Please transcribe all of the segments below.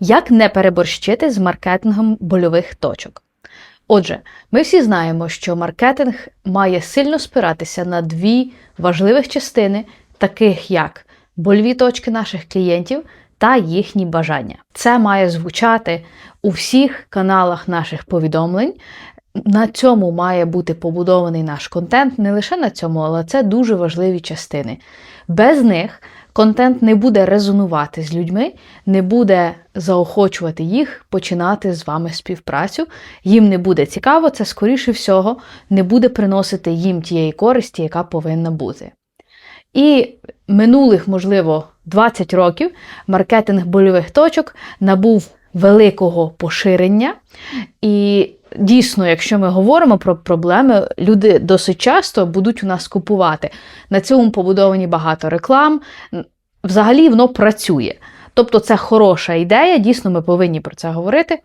Як не переборщити з маркетингом больових точок? Отже, ми всі знаємо, що маркетинг має сильно спиратися на дві важливих частини, таких як больові точки наших клієнтів та їхні бажання. Це має звучати у всіх каналах наших повідомлень. На цьому має бути побудований наш контент, не лише на цьому, але це дуже важливі частини. Без них контент не буде резонувати з людьми, не буде заохочувати їх починати з вами співпрацю. Їм не буде цікаво, це, скоріше всього, не буде приносити їм тієї користі, яка повинна бути. І минулих, можливо, 20 років маркетинг больових точок набув великого поширення. І дійсно, якщо ми говоримо про проблеми, люди досить часто будуть у нас купувати. На цьому побудовані багато реклам. Взагалі воно працює. Тобто це хороша ідея, дійсно, ми повинні про це говорити.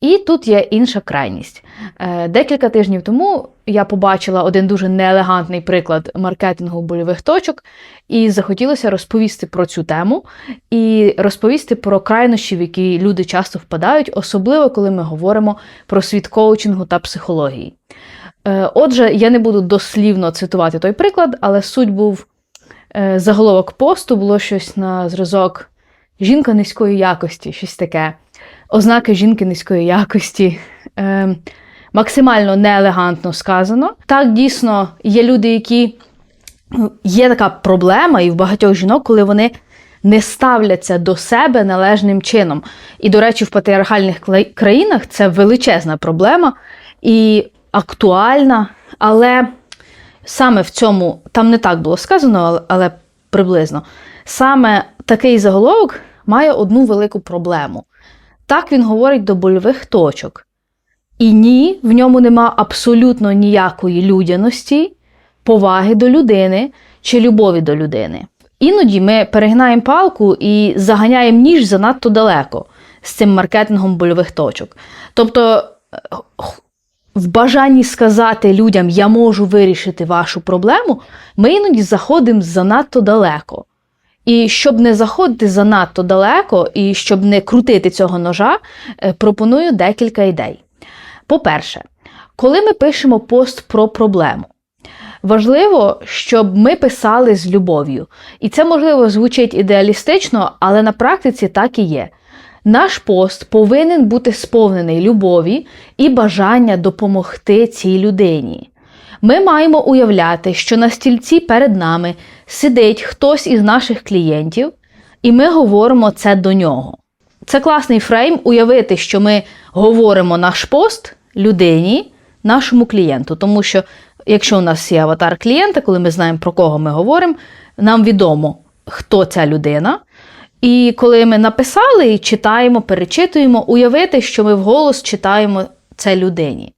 І тут є інша крайність. Е, Декілька тижнів тому я побачила один дуже неелегантний приклад маркетингу больових точок, і захотілося розповісти про цю тему і розповісти про крайнощі, в які люди часто впадають, особливо коли ми говоримо про світ коучингу та психології. Е, Отже, я не буду дослівно цитувати той приклад, але суть був е, заголовок посту, було щось на зразок жінка низької якості, щось таке. Ознаки жінки низької якості. Е, максимально неелегантно сказано. Так, дійсно, є люди, які є така проблема, і в багатьох жінок, коли вони не ставляться до себе належним чином. І, до речі, в патріархальних країнах це величезна проблема і актуальна, але саме в цьому там не так було сказано, але приблизно. Саме такий заголовок має одну велику проблему. Так він говорить до больових точок. І ні, в ньому нема абсолютно ніякої людяності, поваги до людини чи любові до людини. Іноді ми перегинаємо палку і заганяємо ніж занадто далеко з цим маркетингом больових точок. Тобто, е, в бажанні сказати людям, я можу вирішити вашу проблему, ми іноді заходимо занадто далеко. І щоб не заходити занадто далеко, і щоб не крутити цього ножа, е, пропоную декілька ідей. По-перше, коли ми пишемо пост про проблему, важливо, щоб ми писали з любов'ю. І це, можливо, звучить ідеалістично, але на практиці так і є. Наш пост повинен бути сповнений любові і бажання допомогти цій людині. Ми маємо уявляти, що на стільці перед нами сидить хтось із наших клієнтів, і ми говоримо це до нього. Це класний фрейм уявити, що ми говоримо наш пост людині, нашому клієнту. Тому що, якщо у нас є аватар клієнта, коли ми знаємо, про кого ми говоримо, нам відомо, хто ця людина. І коли ми написали і читаємо, перечитуємо, уявити, що ми вголос читаємо це людині.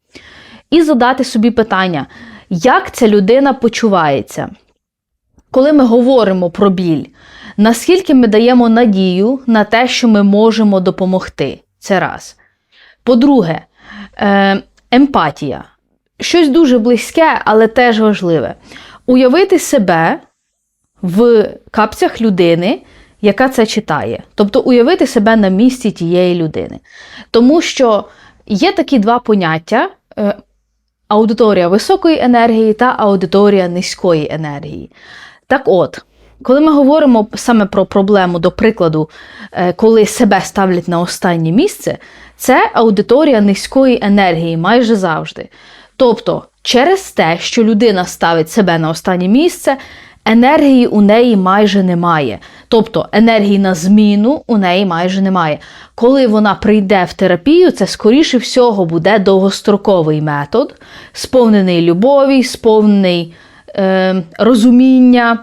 І задати собі питання, як ця людина почувається. Коли ми говоримо про біль, наскільки ми даємо надію на те, що ми можемо допомогти. Це раз. По-друге, е, емпатія. Щось дуже близьке, але теж важливе. Уявити себе в капцях людини, яка це читає. Тобто уявити себе на місці тієї людини. Тому що є такі два поняття: е, аудиторія високої енергії та аудиторія низької енергії. Так от, коли ми говоримо саме про проблему, до прикладу, е, коли себе ставлять на останнє місце, це аудиторія низької енергії майже завжди. Тобто, через те, що людина ставить себе на останнє місце, енергії у неї майже немає. Тобто енергії на зміну у неї майже немає. Коли вона прийде в терапію, це скоріше всього буде довгостроковий метод, сповнений любові, сповнений е, розуміння.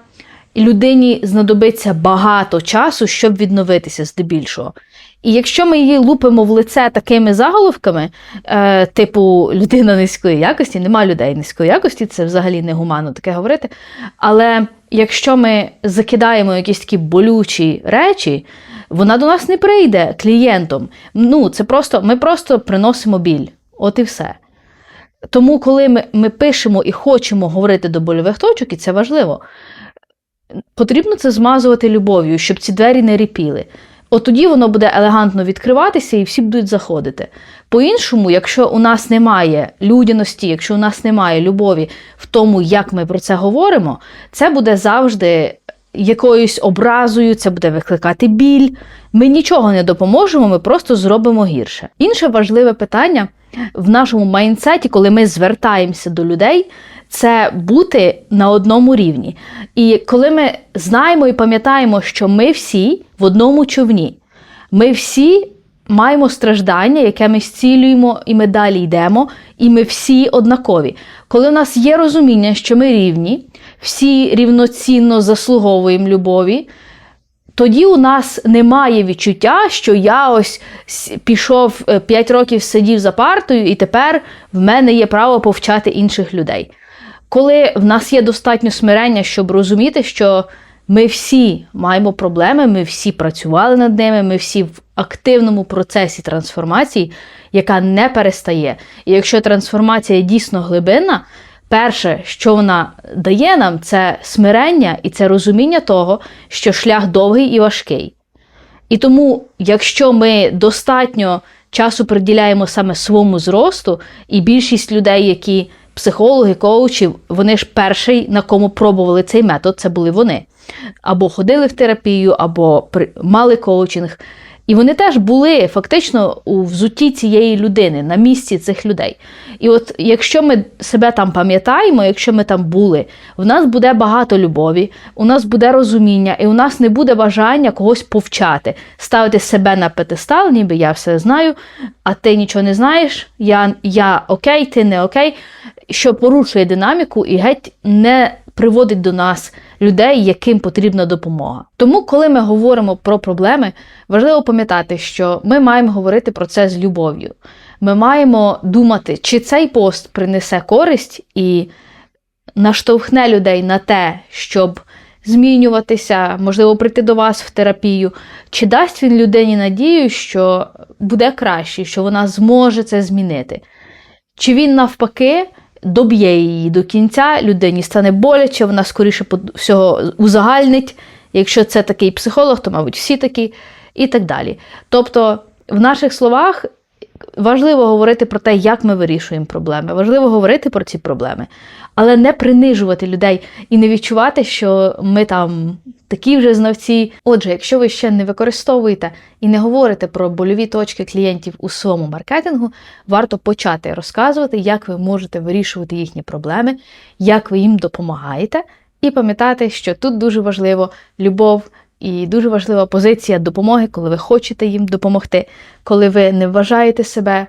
Людині знадобиться багато часу, щоб відновитися здебільшого. І якщо ми її лупимо в лице такими заголовками, е, типу людина низької якості, нема людей низької якості, це взагалі негуманно таке говорити. Але якщо ми закидаємо якісь такі болючі речі, вона до нас не прийде клієнтом. Ну, це просто, ми просто приносимо біль. От і все. Тому, коли ми, ми пишемо і хочемо говорити до больових точок, і це важливо, потрібно це змазувати любов'ю, щоб ці двері не ріпіли. От тоді воно буде елегантно відкриватися і всі будуть заходити. По-іншому, якщо у нас немає людяності, якщо у нас немає любові в тому, як ми про це говоримо, це буде завжди якоюсь образою, це буде викликати біль. Ми нічого не допоможемо, ми просто зробимо гірше. Інше важливе питання в нашому майндсеті, коли ми звертаємося до людей, це бути на одному рівні. І коли ми знаємо і пам'ятаємо, що ми всі в одному човні, ми всі маємо страждання, яке ми зцілюємо, і ми далі йдемо, і ми всі однакові. Коли у нас є розуміння, що ми рівні, всі рівноцінно заслуговуємо любові. Тоді у нас немає відчуття, що я ось пішов 5 років сидів за партою, і тепер в мене є право повчати інших людей. Коли в нас є достатньо смирення, щоб розуміти, що ми всі маємо проблеми, ми всі працювали над ними, ми всі в активному процесі трансформації, яка не перестає. І якщо трансформація дійсно глибинна, перше, що вона дає нам, це смирення і це розуміння того, що шлях довгий і важкий. І тому, якщо ми достатньо часу приділяємо саме своєму зросту, і більшість людей, які психологи, коучі, вони ж перший, на кому пробували цей метод, це були вони. Або ходили в терапію, або мали коучинг. І вони теж були фактично у взутті цієї людини, на місці цих людей. І от якщо ми себе там пам'ятаємо, якщо ми там були, в нас буде багато любові, у нас буде розуміння, і у нас не буде бажання когось повчати, ставити себе на педестал, ніби я все знаю, а ти нічого не знаєш, я, я окей, ти не окей, що порушує динаміку і геть не приводить до нас людей, яким потрібна допомога. Тому, коли ми говоримо про проблеми, важливо пам'ятати, що ми маємо говорити про це з любов'ю. Ми маємо думати, чи цей пост принесе користь і наштовхне людей на те, щоб змінюватися, можливо, прийти до вас в терапію, чи дасть він людині надію, що буде краще, що вона зможе це змінити. Чи він навпаки доб'є її до кінця, людині стане боляче, вона скоріше всього узагальнить. Якщо це такий психолог, то, мабуть, всі такі, і так далі. Тобто, в наших словах важливо говорити про те, як ми вирішуємо проблеми. Важливо говорити про ці проблеми, але не принижувати людей і не відчувати, що ми там такі вже знавці. Отже, якщо ви ще не використовуєте і не говорите про больові точки клієнтів у своєму маркетингу, варто почати розказувати, як ви можете вирішувати їхні проблеми, як ви їм допомагаєте, і пам'ятати, що тут дуже важливо любов. І дуже важлива позиція допомоги, коли ви хочете їм допомогти, коли ви не вважаєте себе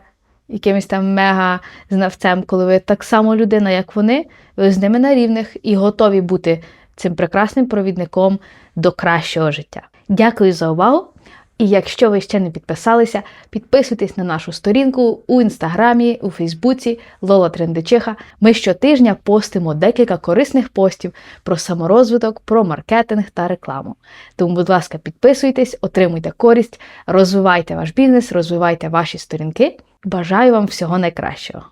якимось там мега-знавцем, коли ви так само людина, як вони, ви з ними на рівних і готові бути цим прекрасним провідником до кращого життя. Дякую за увагу! І якщо ви ще не підписалися, підписуйтесь на нашу сторінку у інстаграмі, у Фейсбуці Лола Трендичиха. Ми щотижня постимо декілька корисних постів про саморозвиток, про маркетинг та рекламу. Тому, будь ласка, підписуйтесь, отримуйте користь, розвивайте ваш бізнес, розвивайте ваші сторінки. Бажаю вам всього найкращого!